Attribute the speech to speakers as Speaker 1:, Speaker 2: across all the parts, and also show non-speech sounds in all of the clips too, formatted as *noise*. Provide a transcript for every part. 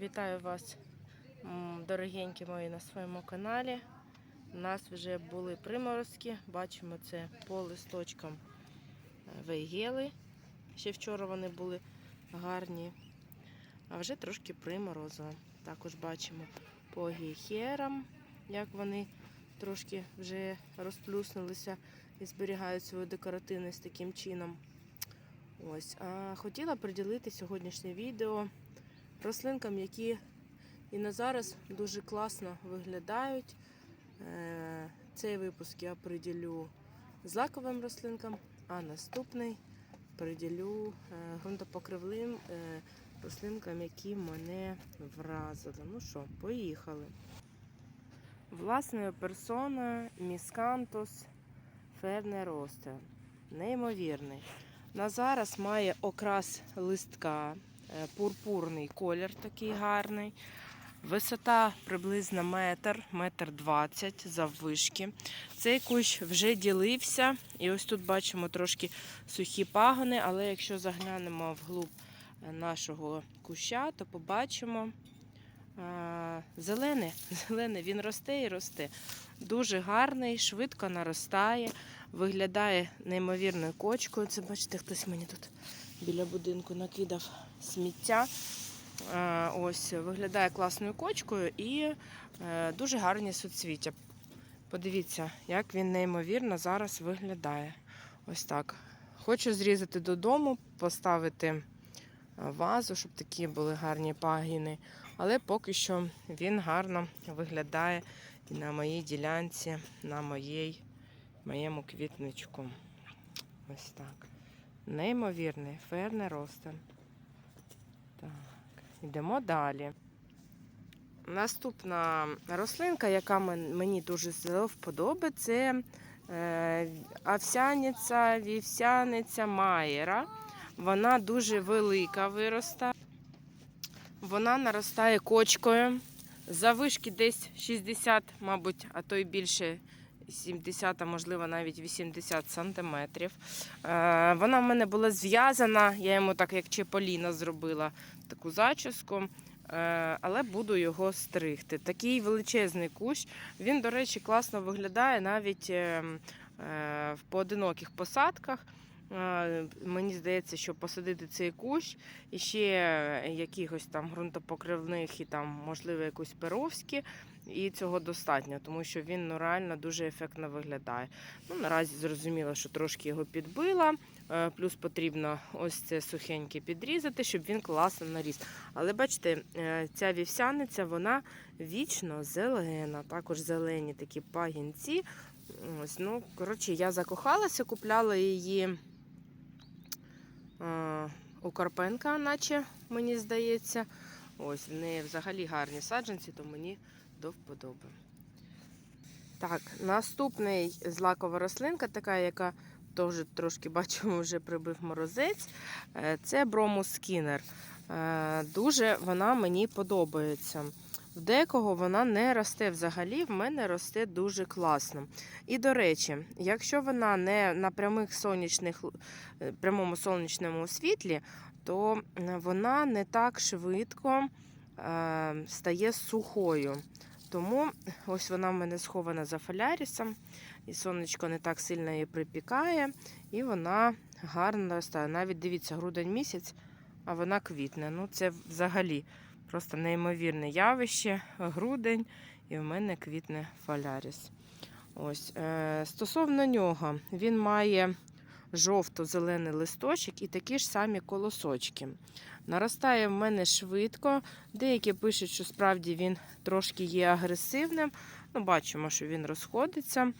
Speaker 1: Вітаю вас, дорогенькі мої, на своєму каналі. У нас вже були приморозки. Бачимо це по листочкам е, вейгели. Ще вчора вони були гарні, а вже трошки приморозило. Також бачимо по гіхерам, як вони трошки вже розплюснулися і зберігають свою декоративність таким чином. Ось, а хотіла приділити сьогоднішнє відео рослинкам, які і на зараз дуже класно виглядають. Е, Цей випуск я приділю злаковим рослинкам, а наступний приділю е, ґрунтопокривним е, рослинкам, які мене вразили. Ну що, поїхали. Власною персоною Міскантус фернеросте. Неймовірний. На зараз має окрас листка, е, пурпурний колір такий гарний. Висота приблизно метр, метр двадцять заввишки. Цей кущ вже ділився, і ось тут бачимо трошки сухі пагони, але якщо заглянемо вглуб е, нашого куща, то побачимо а, зелене, *laughs* зелене, він росте і росте. Дуже гарний, швидко наростає, виглядає неймовірною кочкою. Це бачите, хтось мені тут біля будинку накидав сміття. Е, Ось виглядає класною кочкою і е, дуже гарні суцвіття. Подивіться, як він неймовірно зараз виглядає. Ось так. Хочу зрізати додому, поставити е, вазу, щоб такі були гарні пагіни. Але поки що він гарно виглядає і на моїй ділянці, на моїй, моєму квітничку. Ось так. Неймовірний ферне ростен. Так, йдемо далі. Наступна рослинка, яка мені дуже до вподоби, це е, овсяниця, вівсяниця Майера. Вона дуже велика вироста. Вона наростає кочкою. Завишки десь 60, мабуть, а то й більше 70, а можливо навіть 80 сантиметрів. Е, Вона в мене була зв'язана, я йому так як Чеполіна зробила таку зачіску. Е, Але буду його стригти. Такий величезний кущ. Він, до речі, класно виглядає навіть е, в поодиноких посадках. Мені здається, що посадити цей кущ і ще якихось там ґрунтопокривних і там, можливо, якусь перовські, і цього достатньо, тому що він ну, реально дуже ефектно виглядає. Ну, наразі зрозуміло, що трошки його підбила, е, плюс потрібно ось це сухеньке підрізати, щоб він класно наріс. Але бачите, е, ця вівсяниця, вона вічно зелена, також зелені такі пагінці. Ось, ну, коротше, я закохалася, купляла її е, у Карпенка, наче мені здається. Ось, в неї взагалі гарні саджанці, то мені до вподоби. Так, наступний злакова рослинка, така, яка теж трошки бачимо, вже прибив морозець. е, Це Бромус Скінер. Е, Дуже вона мені подобається. В декого вона не росте взагалі, в мене росте дуже класно. І до речі, якщо вона не на прямих сонячних, е, прямому сонячному світлі, то вона не так швидко стає сухою. Тому ось вона в мене схована за фолярісом, і сонечко не так сильно її припікає, і вона гарно наростає. Навіть дивіться, грудень місяць, а вона квітне. Ну, це взагалі просто неймовірне явище. Грудень, і в мене квітне фоляріс. Ось, е, Стосовно нього, він має жовто-зелений листочок і такі ж самі колосочки. Наростає в мене швидко. Деякі пишуть, що справді він трошки є агресивним. Ну, Бачимо, що він розходиться.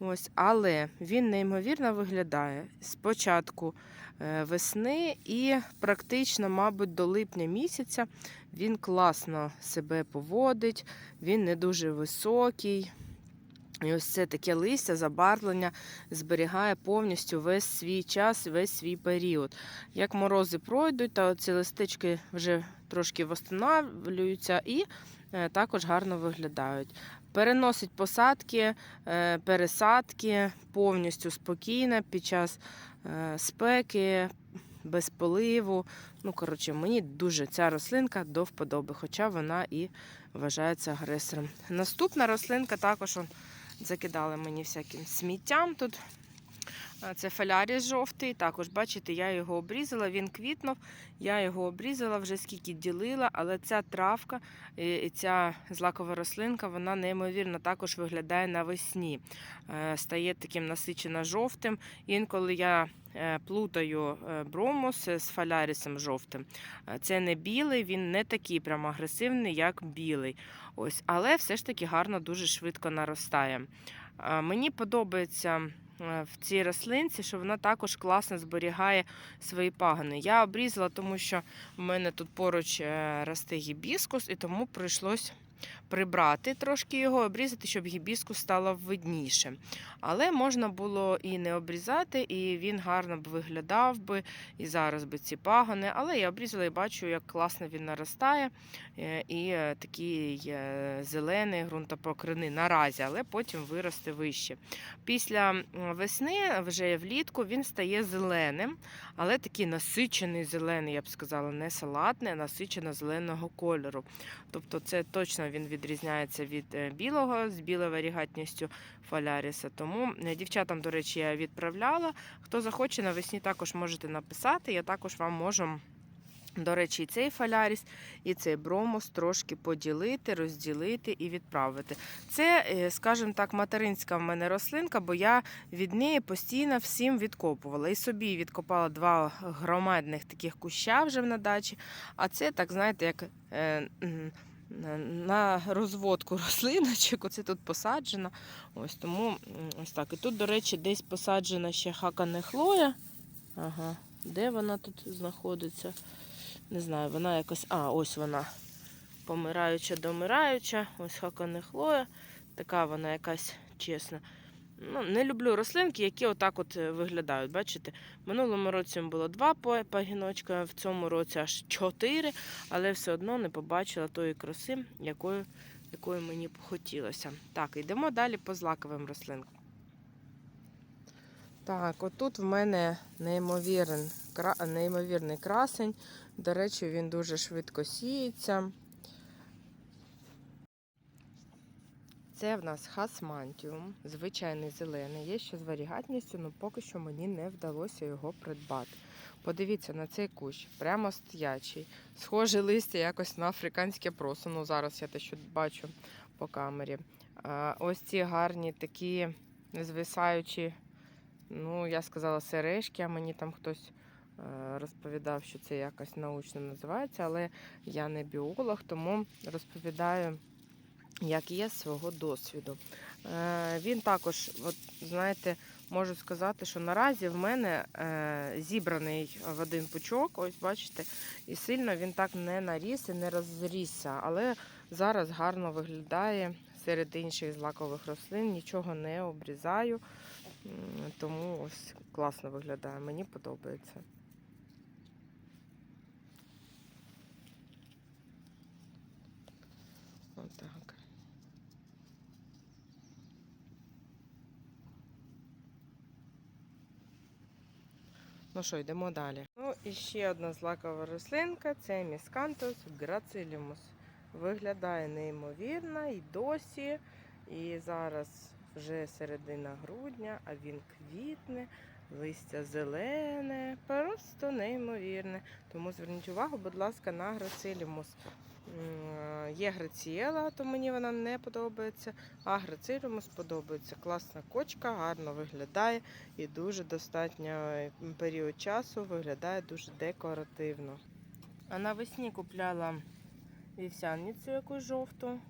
Speaker 1: Ось, але він неймовірно виглядає спочатку е, весни і практично, мабуть, до липня місяця він класно себе поводить, він не дуже високий. І ось це таке листя, забарвлення зберігає повністю весь свій час, весь свій період. Як морози пройдуть, то ці листички вже трошки встановлюються і е, також гарно виглядають. Переносить посадки, е, пересадки повністю спокійно під час е, спеки, без поливу. Ну, коротше, мені дуже ця рослинка до вподоби, хоча вона і вважається агресором. Наступна рослинка також закидали мені всяким сміттям тут. Це фаляріс жовтий. Також, бачите, я його обрізала, він квітнув. Я його обрізала вже скільки ділила, але ця травка і і ця злакова рослинка, вона неймовірно також виглядає навесні. Е, Стає таким насичено жовтим. Інколи я е, плутаю е, бромус з фалярісом жовтим. Е, Це не білий, він не такий прям агресивний, як білий. Ось, але все ж таки гарно, дуже швидко наростає. Е, Мені подобається е, в цій рослинці, що вона також класно зберігає свої пагони. Я обрізала, тому що в мене тут поруч е, росте гібіскус, і тому прийшлось прибрати трошки його, обрізати, щоб гібіскус стало видніше. Але можна було і не обрізати, і він гарно б виглядав би, і зараз би ці пагони. Але я обрізала і бачу, як класно він наростає. е, І е, такий зелений ґрунтопокривний наразі, але потім виросте вище. Після весни, вже влітку, він стає зеленим, але такий насичений зелений, я б сказала, не салатний, а насичено зеленого кольору. Тобто це точно він відрізняється від е, білого з білою варігатністю фаляріса. Тому е, дівчатам, до речі, я відправляла. Хто захоче, навесні також можете написати. Я також вам можу. До речі, і цей фаляріс, і цей бромус трошки поділити, розділити і відправити. Це, е, скажімо так, материнська в мене рослинка, бо я від неї постійно всім відкопувала. І собі відкопала два громадних таких куща вже на дачі. А це, так знаєте, як на розводку *laughs* рослиночок. Оце тут посаджено. Ось тому ось так. І тут, до речі, десь посаджена ще хакане хлоя. Ага, де вона тут знаходиться? Не знаю, вона якось. А, ось вона. Помираюча, домираюча. Ось хакане хлоя. Така вона якась чесна. Ну, не люблю рослинки, які отак от е, виглядають. Бачите, в минулому році було два пагіночка, в цьому році аж чотири, але все одно не побачила тої краси, якою, якою мені б хотілося. Так, йдемо далі по злаковим рослинкам. Так, отут в мене неймовірний красень. До речі, він дуже швидко сіється. Це в нас хасмантіум, звичайний зелений. Є ще з варігатністю, але поки що мені не вдалося його придбати. Подивіться на цей кущ, прямо стоячий. Схоже листя якось на африканське просо. Ну, зараз я те, що бачу по камері. Ось ці гарні такі звисаючі, ну, я сказала, сережки, а мені там хтось е, розповідав, що це якось научно називається, але я не біолог, тому розповідаю як є свого досвіду. Е, він також, от, знаєте, можу сказати, що наразі в мене е, зібраний в один пучок, ось бачите, і сильно він так не наріс і не розрісся, але зараз гарно виглядає серед інших злакових рослин, нічого не обрізаю, тому ось класно виглядає, мені подобається. Отак. Ну що, йдемо далі. Ну і ще одна злакова рослинка це міскантус грацилімус. Виглядає неймовірно і досі. І зараз вже середина грудня, а він квітне, листя зелене, просто неймовірне. Тому зверніть увагу, будь ласка, на грацилімус. Є грацієла, то мені вона не подобається. А грацилімус подобається. Класна кочка, гарно виглядає і дуже достатньо період часу виглядає дуже декоративно. А навесні купляла вівсяницю якусь жовту,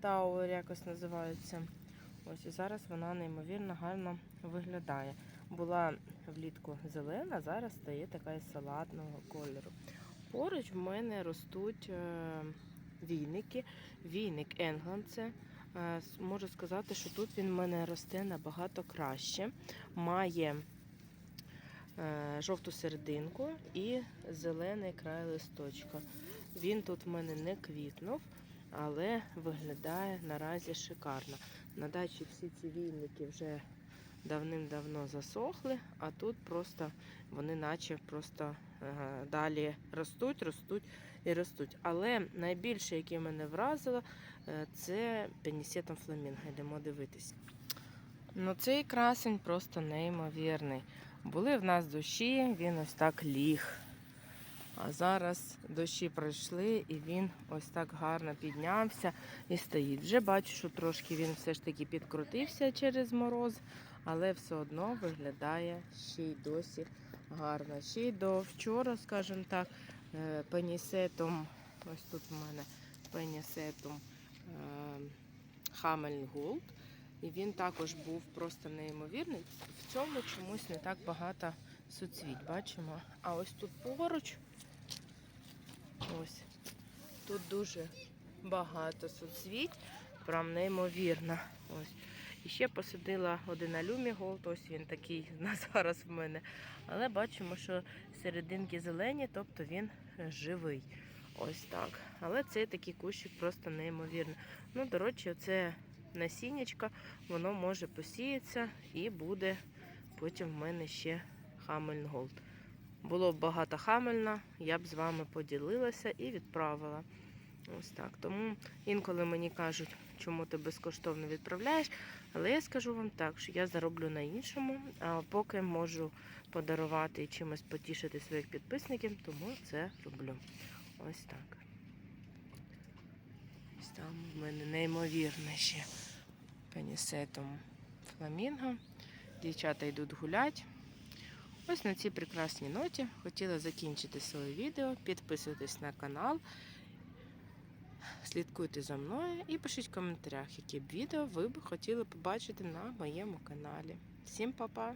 Speaker 1: тауер якось називається. Ось і зараз вона неймовірно гарно виглядає. Була влітку зелена, зараз стає така салатного кольору. Поруч в мене ростуть е, війники. Війник Енгланд це. Е, Можу сказати, що тут він в мене росте набагато краще. Має е, жовту серединку і зелений край листочка. Він тут в мене не квітнув, але виглядає наразі шикарно. На дачі всі ці війники вже давним-давно засохли, а тут просто вони наче просто далі ростуть, ростуть і ростуть. Але найбільше, яке мене вразило, е, це пенісетом фламінго. Йдемо дивитись. Ну, цей красень просто неймовірний. Були в нас дощі, він ось так ліг. А зараз дощі пройшли і він ось так гарно піднявся і стоїть. Вже бачу, що трошки він все ж таки підкрутився через мороз, але все одно виглядає ще й досі гарно. Ще до вчора, скажімо так, е, пенісетом, ось тут в мене пенісетом Хамель Голд. І він також був просто неймовірний. В цьому чомусь не так багато суцвіть, бачимо. А ось тут поруч, ось, тут дуже багато суцвіть, прям неймовірно. Ось. І ще посадила один алюмі голд, ось він такий *laughs* на зараз в мене. Але бачимо, що серединки зелені, тобто він е, живий. Ось так. Але цей такий кущик просто неймовірний. Ну, до речі, це насіннячка, воно може посіятися і буде потім в мене ще Хамель Голд. Було б багато хамельна, я б з вами поділилася і відправила. Ось так. Тому інколи мені кажуть, чому ти безкоштовно відправляєш. Але я скажу вам так, що я зароблю на іншому, а поки можу подарувати і чимось потішити своїх підписників, тому це роблю. Ось так. Ось там в мене неймовірне ще пенісетом фламінго. Дівчата йдуть гулять. Ось на цій прекрасній ноті хотіла закінчити своє відео. Підписуйтесь на канал, слідкуйте за мною і пишіть в коментарях, які б відео ви б хотіли побачити на моєму каналі. Всім па-па!